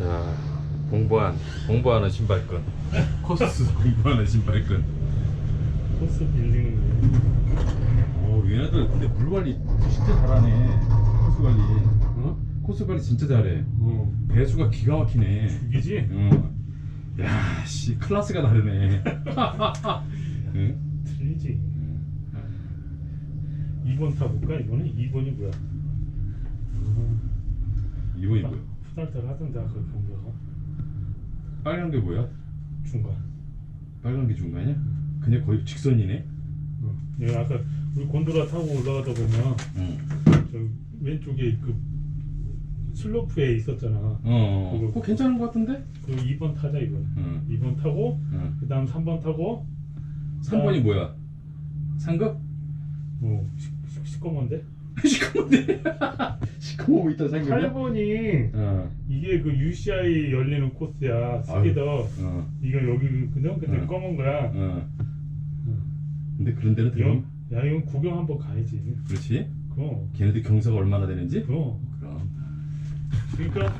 자 공부한 공부하는 신발끈 코스 공부하는 신발끈 코스 빌리는 오 얘네들 근데 물 관리 진짜 잘하네 코스 관리 거. 어? 코스 관리 진짜 잘해 어. 배수가 기가 막히네 죽이지? 어. 야씨 클래스가 다르네 응? 틀리지. 2번 타볼까? 이거는 2번이 뭐야? 이번이 뭐 야 후달달 하던데 아까 경기가 빨간 게 뭐야 중간. 빨간 게 중간이야 그냥 거의 직선이네 어. 얘 아까 우리 곤돌라 타고 올라가다 보면 응. 저 왼쪽에 그 슬로프에 있었잖아. 어, 그거- 그거 괜찮은 것 같은데? 그 2번 타자 이거. 응. 2번 타고 응. 그 다음 3번 타고 3번이 뭐야? 상급? 뭐 시- 시- 시꺼먼데? 시커먼데? 시커먼 있던 상급이야? 8번이 어, 이게 그 UCI 열리는 코스야. 스키더. 어, 이거 여기 그냥 근데 응. 검은 거야. 어. 근데 그런 데는 이건 들어 야 이건 구경 한번 가야지. 그렇지? 그럼 걔네들 경사가 얼마나 되는지? 그럼 그럼 그러니까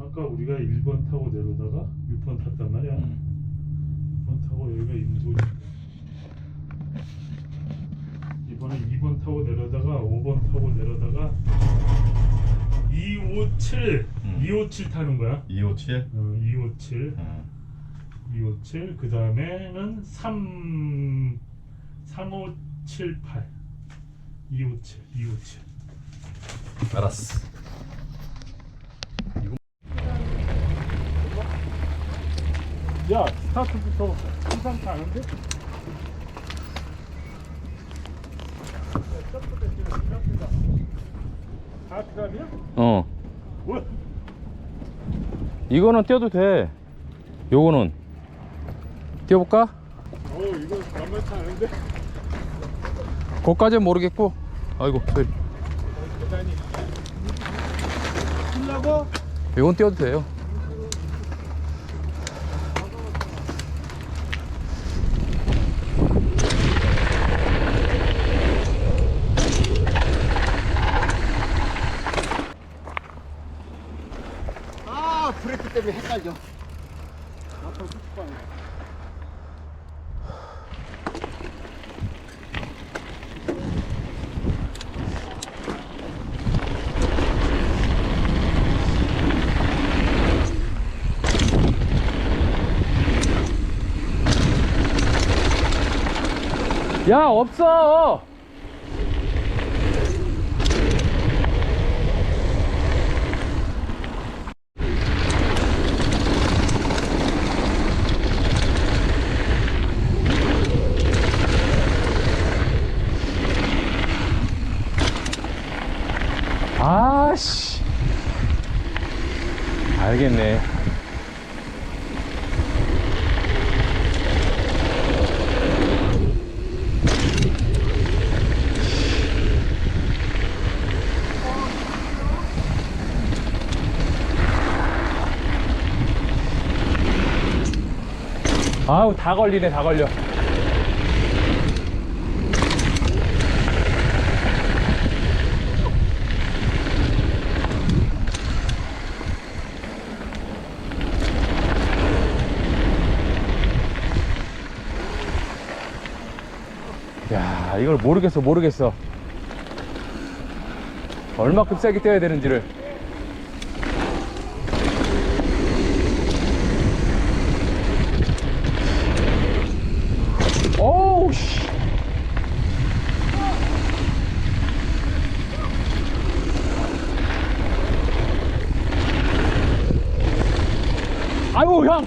아까 우리가 1번 타고 내려다가 6번 탔단 말이야. 응. 6번 타고 여기가 인도 이번에 2번 타고 내려다가 5번 타고 내려다가 257 음. 257 타는 거야. 257? 어, 257 어. 257 그 다음에는 3 3578 257 257 알았어 야 스타트부터 심상치 않은데? 하트감이야? 어 뭐야? 이거는 떼도 돼 요거는 떼어볼까? 어 이거 만만치 않은데? 그거까지는 모르겠고 아이고 소리 대단히? 이건 떼어도 돼요 아 브레이크 때문에 헷갈려. 앞으로 쑥 가네. 야 없어 아씨 알겠네 아우 다 걸리네 다 걸려. 야 이걸 모르겠어 모르겠어. 얼마큼 세게 떼야 되는지를 어우 씨. 아이고 형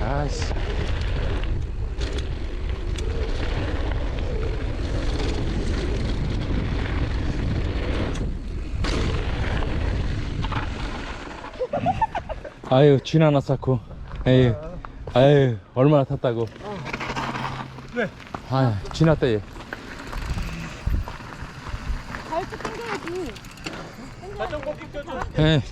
아이씨. 아유 쥐나 하나 쌓고 에이 아유 얼마나 탔다고 네. 아 쥐났다 얘 자전거 껴줘. 에.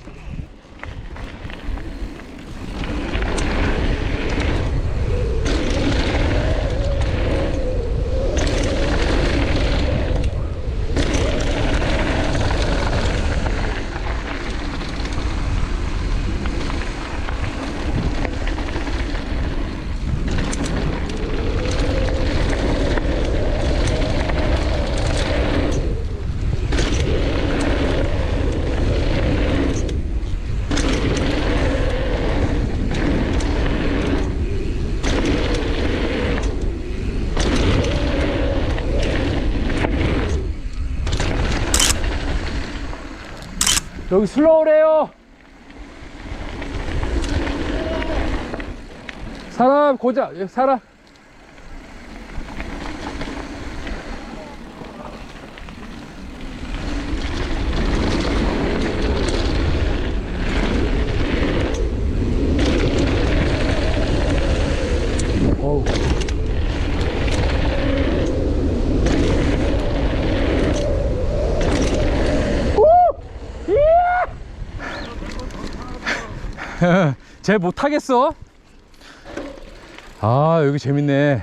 여기 슬로우래요. 사람 고자 여기 사람 어우. 쟤 못하겠어? 아 여기 재밌네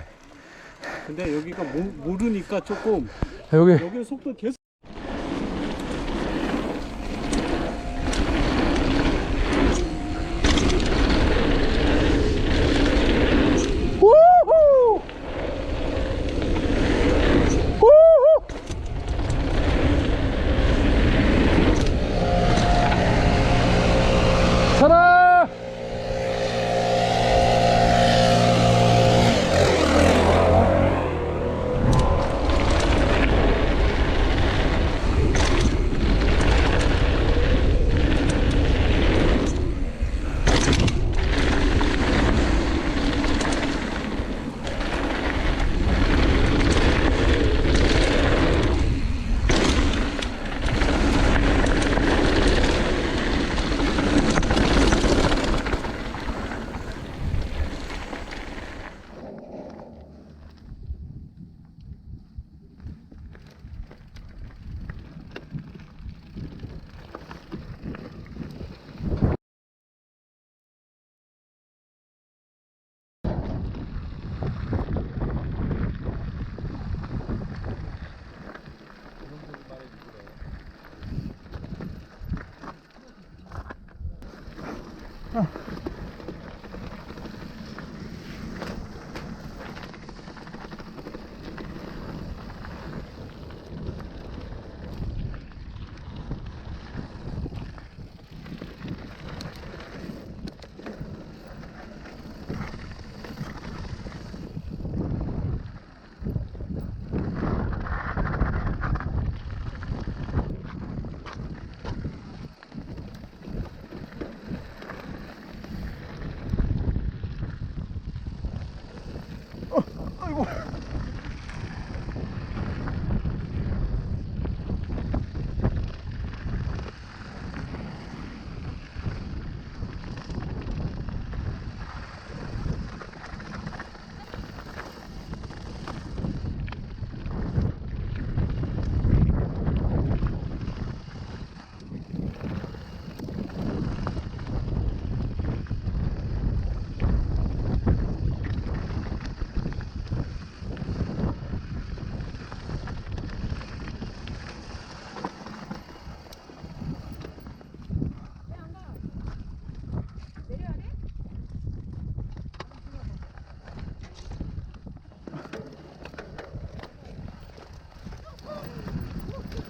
근데 여기가 모, 모르니까 조금 여기 여기 속도 계속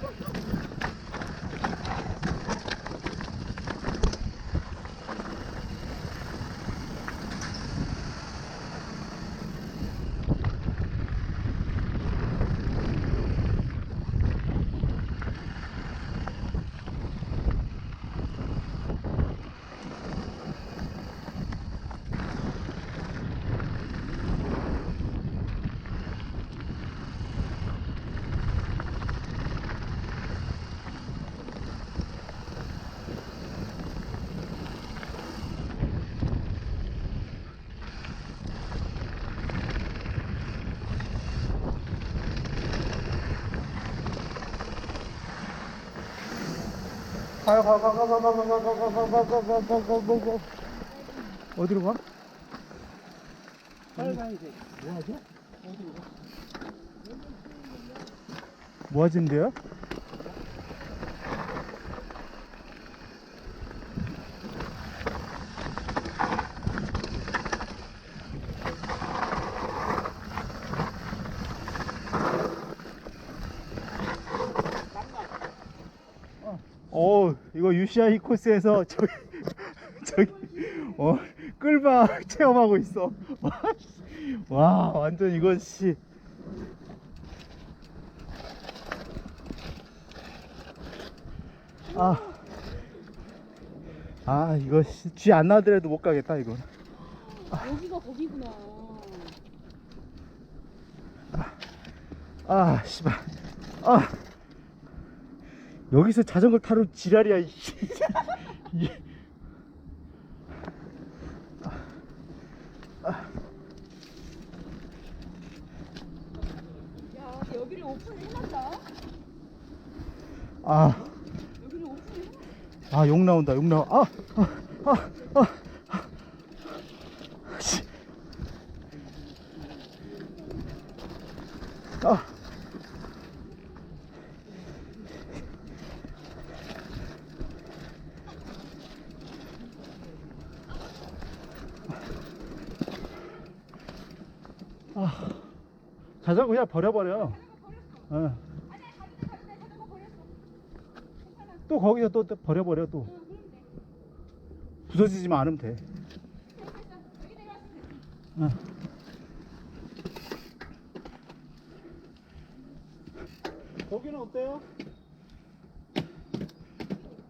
Ha ha ha! 가요 가요 가요 가요 가요 가요 가요 가요 가요 가요 가요 어디로 가? 빨간색 뭐하죠? 어디로 가? 뭐 하진대요? 어, 이거 UCI 코스에서 저기 저기 어 끌바 체험하고 있어. 와, 완전 이거 씨. 아. 아, 이거 쥐 안 나더라도 못 가겠다, 이거. 여기가 거기구나. 아, 씨발. 아. 여기서 자전거 타러 지랄이야, 이씨. 이- 야, 여기를 오픈을 해놨다. 아. 여기를 오픈을 해놨다. 아, 욕 나온다, 욕 나와. 아, 아, 아, 아. 씨. 아. 아. 자전거 그냥 버려버려. 어. 또 거기서 또, 또 버려버려 또 부서지지만 않으면 돼 어. 거기는 어때요?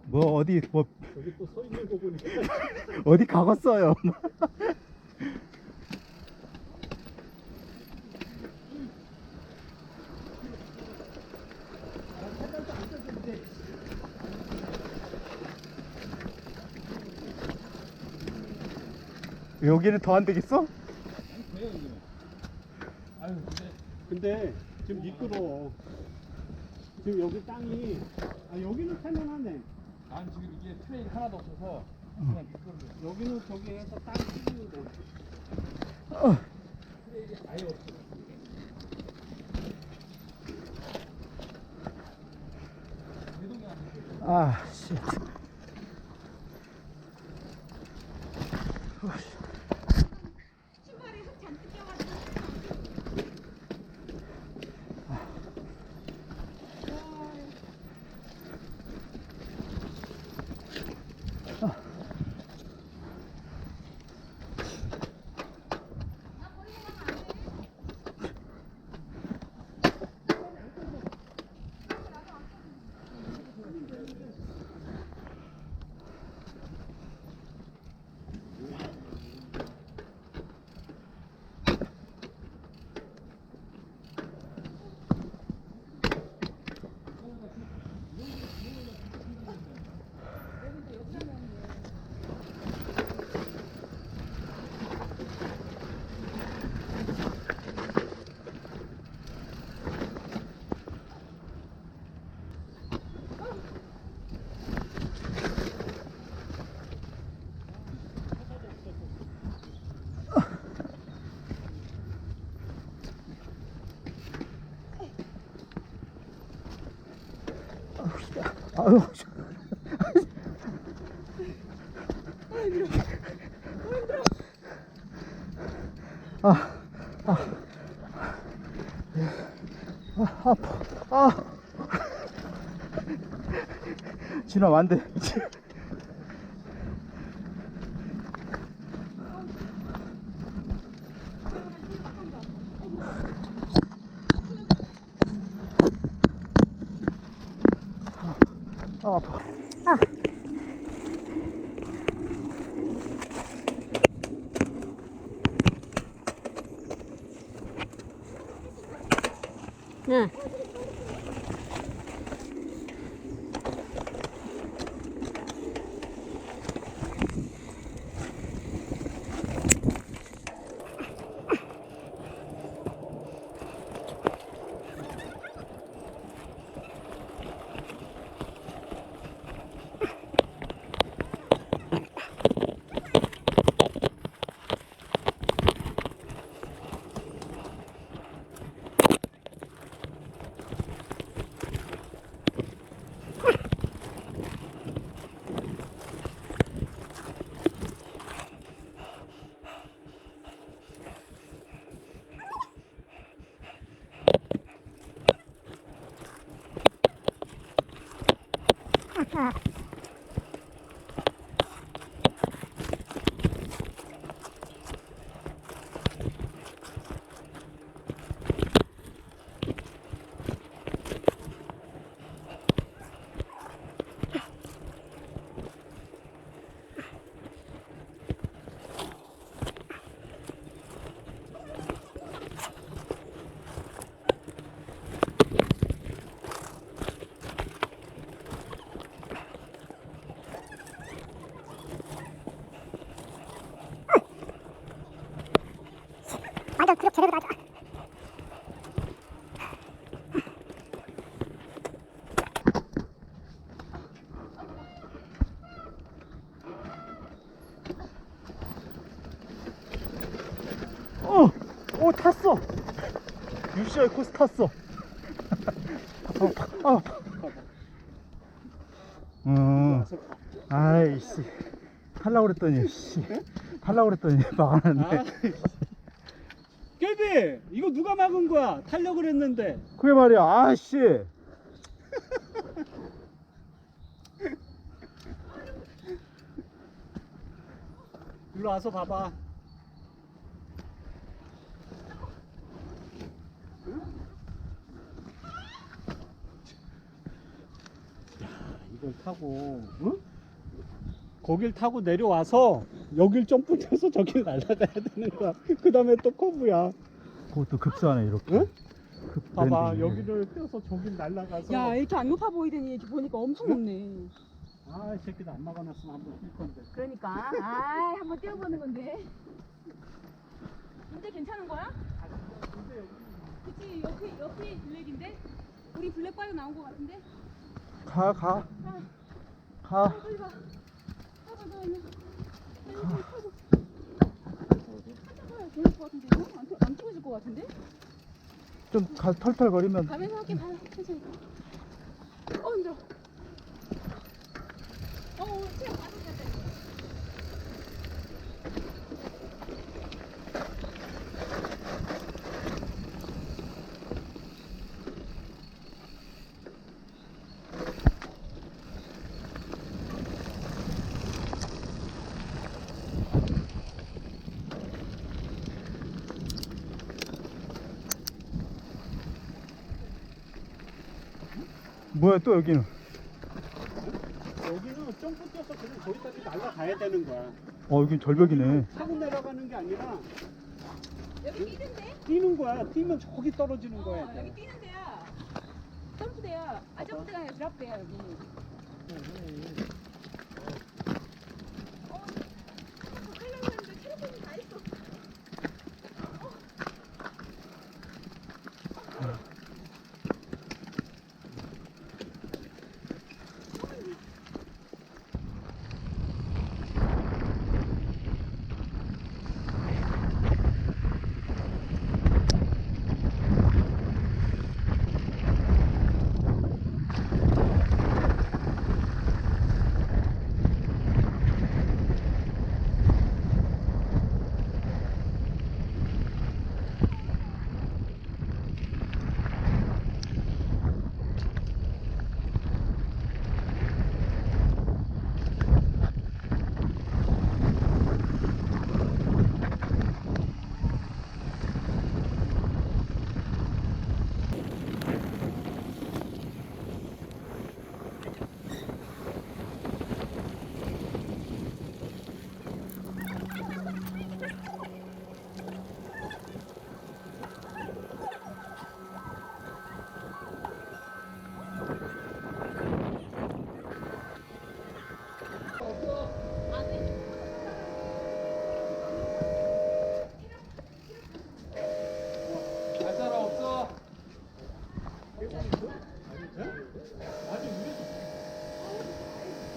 뭐 어디 뭐 여기 또 서 있는 거 보니까 어디 가겠어요 여기는 더 안 되겠어? 아유 근데 근데 지금 미끄러워 지금 여기 땅이 아 여기는 살만하네 난 지금 이게 트레일 하나도 없어서 그냥 미끄러워. 여기는 저기 해서 땅이 튀는데 어. 아, 씨. 신발에 흙 잔뜩 껴가지고. 아유. 아, 아, 아, 아파, 아. 진아, 안 돼. 嗯。 맞아, 그렇게 제대로 맞아. 어, 오 탔어. 유시의 코스 탔어. 어, 어. 음, 아이씨, 하려고 그랬더니, 씨, 하려고 그랬더니 막아놨 이거 누가 막은 거야? 타려고 그랬는데 그게 말이야, 아씨. 일로 와서 봐봐. 이걸 타고 응? 거길 타고 내려와서 여길 점프 뛰어서 저길 날아가야 되는 거야. 그 다음에 또 커브야. 그것도 급수하네, 이렇게. 응? 급 봐봐. 여기를 뛰어서 저길 날아가서. 야 이렇게 안 높아 보이더니 이렇게 보니까 엄청 높네. 아, 이 새끼도 안 막아놨으면 한번 뛸 건데. 그러니까 아 한번 뛰어보는 건데. 근데 괜찮은 거야? 그치 옆이 옆이 블랙인데 우리 블랙 빠져 나온 거 같은데. 가, 가. 가. 아, 빨리 봐. 봐봐 너 있는. 괜 찮을 것 같은데 이거 안, 안 찍어질 것 같은데? 좀 가, 털털거리면. 가면서 할게 봐 천천히. 어 힘들어. 어 오늘 체력 뭐야, 또 여기는. 여기는 점프 뛰어서 그냥 저기까지 날아가야 되는 거야. 어, 여긴 절벽이네. 타고 내려가는 게 아니라 여기 뛰는데? 뛰는 거야. 뛰면 저기 떨어지는 거야. 어, 여기 뛰는 데야. 점프대야. 아 점프대가 아니라 드랍대야 여기. 어,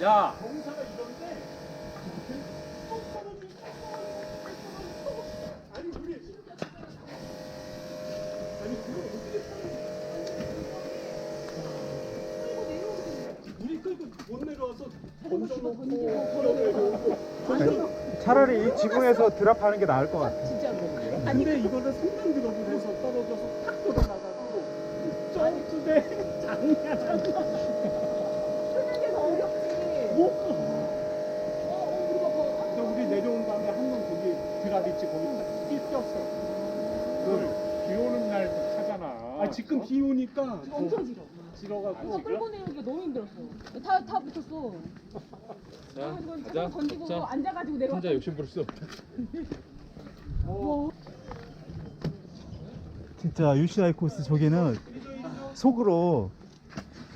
야, 차라리 이 지붕에서 드랍하는 게 나을 것 같아. 진짜로. 근데 이거를 성능 드롭을 해서 떨어져서 탁 돌아가가지고 점프대 장난 아니야. 드라비치 거기 딱 뛰었어. 비 오는 날도 타잖아. 아 지금 비 오니까 엄청 길어. 지러가고 이거 끌고 내리기가 너무 힘들었어. 다, 다 붙었어. 자. 잠깐 던지고 자, 앉아가지고 내려왔어. 혼자 욕심 부릴 수 없다. 진짜 UCI 코스 저기는 속으로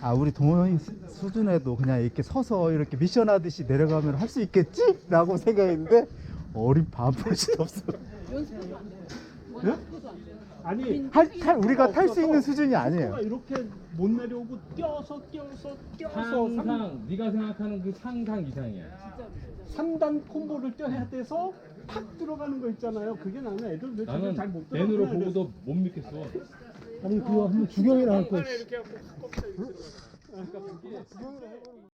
아 우리 동호인 수- 수준에도 그냥 이렇게 서서 이렇게 미션 하듯이 내려가면 할 수 있겠지? 라고 생각했는데 어린 바보짓 없어. 예? 아니 할, 탈, 우리가 탈 수 있는 수준이 아니에요 이렇게 못 내려오고 뛰어서 뛰어서 뛰어서 상상 네가 생각하는 그 상상 이상이야. 3 단 콤보를 뛰어야 돼서 탁 들어가는 거 있잖아요. 그게 나는 애들 왜 저걸 나는 잘못 내 눈으로 들어가나 보고도 못 믿겠어. 아니 그거 한번 구경이나 할 거. 이렇게 해보는